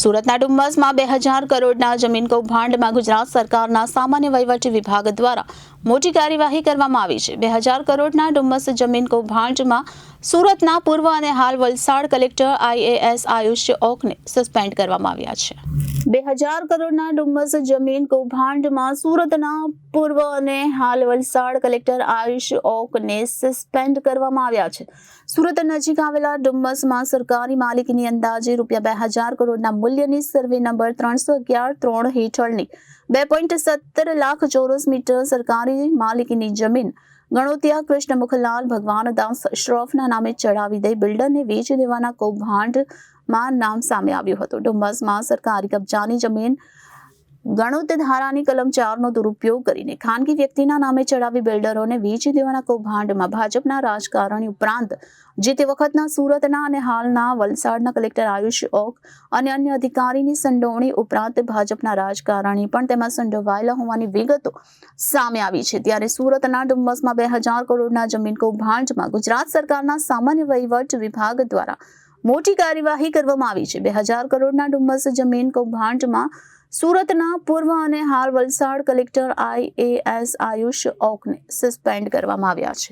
સુરતના ડુમ્મસમાં બે હજાર કરોડના જમીન કૌભાંડમાં ગુજરાત સરકારના સામાન્ય વહીવટી વિભાગ દ્વારા મોટી કાર્યવાહી કરવામાં આવી છે. બે હજાર કરોડના ડુમ્મસ જમીન કૌભાંડમાં સુરતના પૂર્વ અને હાલ વલસાડ કલેક્ટર આઈએએસ આયુષ ઓકને સસ્પેન્ડ કરવામાં આવ્યા છે. બે હજાર કરોડના ડુમ્મસ જમીન કૌભાંડમાં સુરતના પૂર્વ અને હાલ વલસાડ કલેક્ટર આયુષ ઓકને સસ્પેન્ડ કરવામાં આવ્યા છે. સુરત નજીક આવેલા ડુમ્મસમાં સરકારી માલિકીની અંદાજે રૂપિયા બે હજાર કરોડના મૂલ્યની સર્વે નંબર ત્રણસો અગિયાર ત્રણ હેઠળની બે પોઈન્ટ સત્તર લાખ ચોરસ મીટર સરકારી માલિકીની જમીન. ગણોતિયા કૃષ્ણ મુખલાલ ભગવાનદાસ શ્રોફના નામે ચડાવી દઈ બિલ્ડરને વેચી દેવાના કૌભાંડમાં નામ સામે આવ્યું હતું. ડુમ્બસમાં સરકારી કબજાની જમીન ગણોત ધારાની કલમ ચારનો દુરુપયોગ કરીને ખાનગી વ્યક્તિના નામે ચડાવી બિલ્ડરોને વેચી દેવાના કૌભાંડમાં ભાજપના રાજકારણી ઉપરાંત જે તે વખતના સુરતના અને હાલના વલસાડના કલેક્ટર આયુષ ઓક અને અન્ય અધિકારીની સંડોવણી ઉપરાંત ભાજપના રાજકારણી પણ તેમાં સંડોવાયેલા હોવાની વિગતો સામે આવી છે. ત્યારે સુરતના ડુમ્બસમાં બે હજાર કરોડના જમીન કૌભાંડમાં ગુજરાત સરકારના સામાન્ય વહીવટ વિભાગ દ્વારા મોટી કાર્યવાહી કરવામાં આવી છે. બે હજાર કરોડના ડુમ્મસ જમીન કૌભાંડમાં સુરતના પૂર્વ અને હાલ વલસાડ કલેક્ટર આઈએએસ આયુષ ઓકને સસ્પેન્ડ કરવામાં આવ્યા છે.